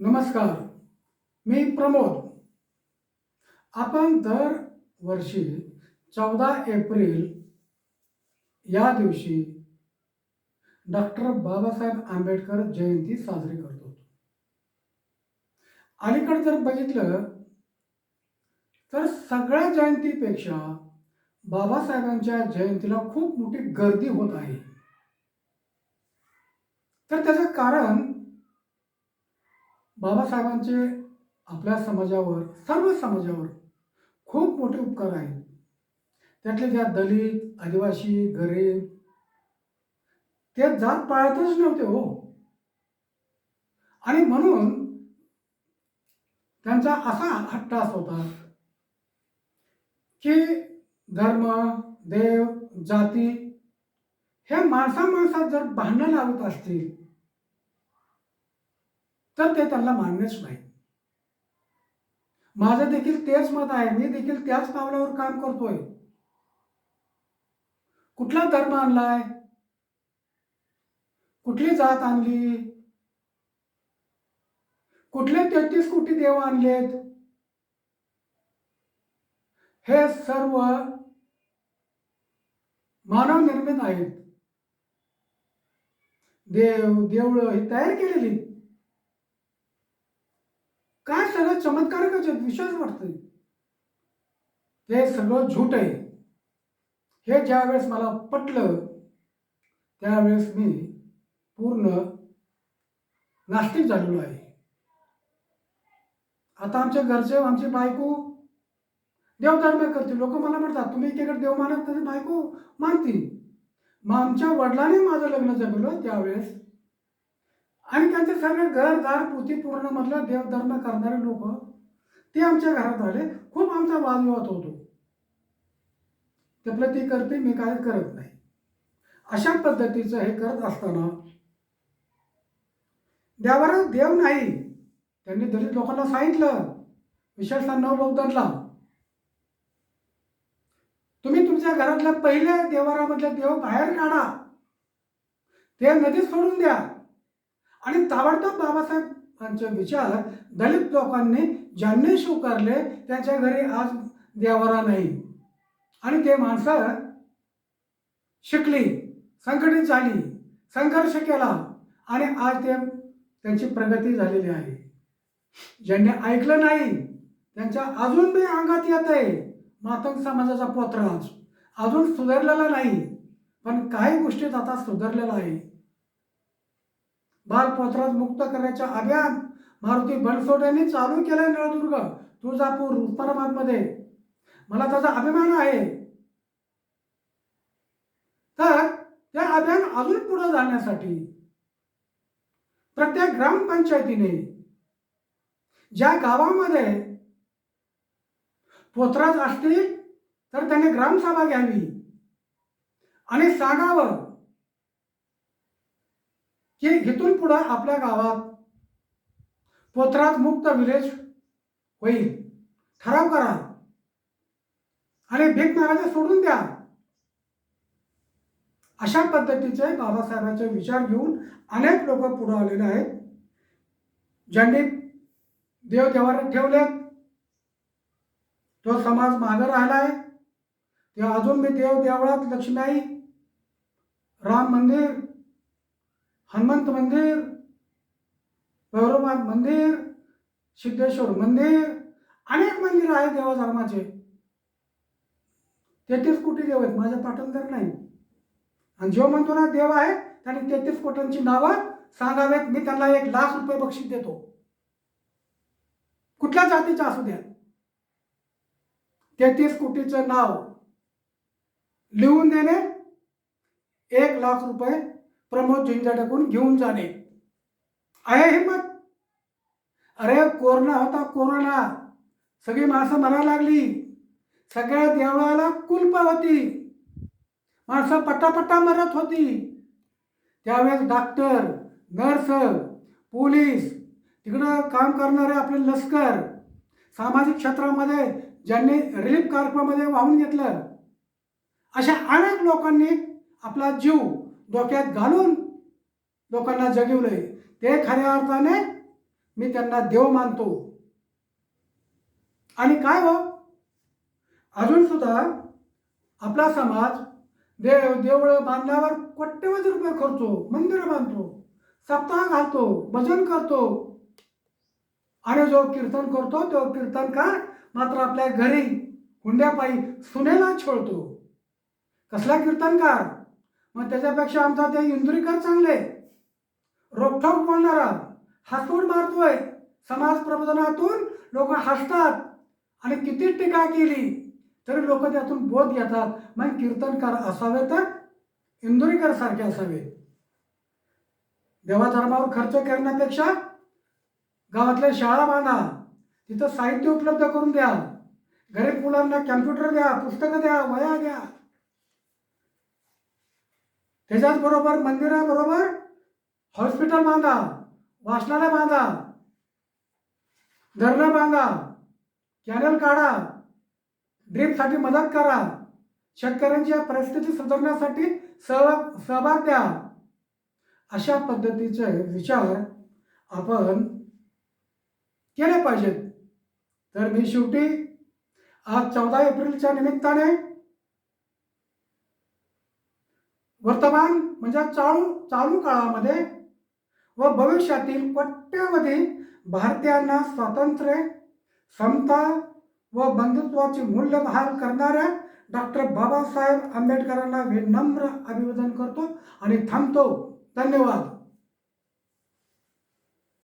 नमस्कार. मी प्रमोद. आपण दर वर्षी चौदा एप्रिल या दिवशी डॉक्टर बाबासाहेब आंबेडकर जयंती साजरी करतो अलीकडे जर बघितलं तर सगळ्या जयंतीपेक्षा बाबासाहेबांच्या जयंतीला खूप मोठी गर्दी होत आहे. तर त्याचं कारण बाबासाहेबांचे आपल्या समाजावर सर्व समाजावर खूप मोठे उपकार आहेत. त्यातले त्या दलित आदिवासी गरीब ते जात पाळतच नव्हते हो. आणि म्हणून त्यांचा असा हट्टास होता की धर्म देव जाती हे माणसा माणसात जर भांडणं लावत असतील तर ते त्यांना मान्यच नाही. माझं देखील तेच मत आहे. मी देखील त्याच पावलावर काम करतोय. कुठला धर्म आणलाय? कुठली जात आणली? कुठले तेहतीस कोटी देव आणलेत? हे सर्व मानव निर्मित आहेत. देव देवळं ही तयार केलेली काय सगळं चमत्कारकच आहेत विश्वास वाटतोय. ते सगळं झूट आहे. हे ज्यावेळेस मला पटलं त्यावेळेस मी पूर्ण नास्तिक झालेलो आहे. आता आमच्या घरचे आमची बायको देवधर्म करते लोक मला म्हणतात तुम्ही इकडे देव मानत तरी बायको मानती मग आमच्या वडिलांनी माझं लग्न जमलं त्यावेळेस. आणि त्यांचे सगळे घरदार पोती पूर्ण मधलं देवधर्म करणारे लोक ते आमच्या घरात आले. खूप आमचा वादविवाद होतो. त्यातलं ती करते मी काय करत नाही. अशा पद्धतीचं हे करत असताना देवाला देव नाही त्यांनी दलित लोकांना सांगितलं विशेषतः नवबौद्धांना. तुम्ही तुमच्या घरातल्या पहिल्या देवारामधल्या देव बाहेर काढा. ते नदीत सोडून द्या. आणि ताबडतोब बाबासाहेबांचे विचार दलित लोकांनी ज्यांनी स्वीकारले त्यांच्या घरी आज देवारा नाही. आणि ते माणसं शिकली संघटित झाली संघर्ष केला आणि आज ते त्यांची प्रगती झालेली आहे. ज्यांनी ऐकलं नाही त्यांच्या अजून बी अंगात येत आहे मातंग समाजाचा पोत्राज. अजून सुधारलेला नाही पण काही गोष्टीत आता सुधारलेला आहे. बाल मुक्त करण्याचे अभियान. मारुती बनसोड यांनी चालू केलंय नळदुर्ग तुळजापूर उस्मानाबादमध्ये. मला त्याचा अभिमान आहे. तर त्या अभियान अजून पुढे जाण्यासाठी प्रत्येक ग्रामपंचायतीने ज्या गावामध्ये पोथराज असतील तर त्यांनी ग्रामसभा घ्यावी आणि सांगावं की इथून पुढं आपल्या गावात पोत्राज मुक्त विलेज होईल. ठराव करा. आणि भीक मागायचं सोडून द्या. अशा पद्धतीचे बाबासाहेबांचे विचार घेऊन अनेक लोक पुढे आलेले आहेत. ज्यांनी देवदेवाने ठेवलेत. तो समाज मागं आहे ते अजून मी देव देवळात लक्ष्मीआई राम मंदिर हनुमंत मंदिर भैरवनाथ मंदिर सिद्धेश्वर मंदिर अनेक मंदिर आहेत देवाधर्माचे. तेहतीस कोटी देव आहेत माझ्या पाठांतर नाही. आणि जो म्हणतो ना देव आहे त्याने तेहतीस कोटींची नावं सांगावेत मी त्यांना एक लाख रुपये बक्षीस देतो. कुठल्या जातीचं असू द्या. तेहतीस कोटीचं नाव लिहून देणे एक लाख रुपये प्रमोद झिंझाटकून घेऊन जाणे. आहे हिंमत अरे कोरोना होता कोरोना. सगळी माणसं मरा लागली. सगळ्या देवळाला कुलप होती. माणसं पट्टापट्टा मरत होती. त्यावेळेस डॉक्टर नर्स पोलीस तिकडं काम करणारे आपले लष्कर सामाजिक क्षेत्रामध्ये ज्यांनी रिलीफ कार्यक्रमामध्ये वाहून घेतलं. अशा अनेक लोकांनी आपला जीव डोक्यात घालून लोकांना जगवलंय. ते खऱ्या अर्थाने मी त्यांना देव मानतो. आणि काय हो? अजून सुद्धा आपला समाज देव देवळं बांधण्यावर कोट्यवधी रुपये खर्चो मंदिरं बांधतो सप्ताह घालतो भजन करतो. आणि जो कीर्तन करतो तो कीर्तनकार मात्र आपल्या घरी हुंड्यापायी सुनेला छोडतो कसला कीर्तनकार? मग त्याच्यापेक्षा आमचा ते इंदुरीकर चांगले. रोखोक बोलणारा हसून मारतोय. समाज प्रबोधनातून लोक हसतात. आणि किती टीका केली तरी लोक त्यातून बोध घेतात. मग कीर्तनकार असावे तर इंदुरीकर सारखे असावे. देवाधर्मावर खर्च करण्यापेक्षा गावातल्या शाळा बांधा. तिथं साहित्य उपलब्ध करून द्या. गरीब मुलांना कॅम्प्युटर द्या पुस्तकं द्या वया द्या. त्याच्याच बरोबर मंदिराबरोबर हॉस्पिटल बांधा वाचनालय बांधा धरणं बांधा कॅनल काढा ड्रीपसाठी मदत करा शेतकऱ्यांच्या परिस्थिती सुधारण्यासाठी सहभाग सहभाग द्या. अशा पद्धतीचे विचार आपण केले पाहिजेत. तर मी शेवटी आज चौदा एप्रिलच्या निमित्ताने वर्तमान म्हणजे चालू चालू काळामध्ये व भविष्यातील कोट्यावधी भारतीयांना स्वातंत्र्य समता व बंधुत्वाची मूल्य बहाल करणाऱ्या डॉक्टर बाबासाहेब आंबेडकरांना विनम्र अभिवादन करतो आणि थांबतो. धन्यवाद.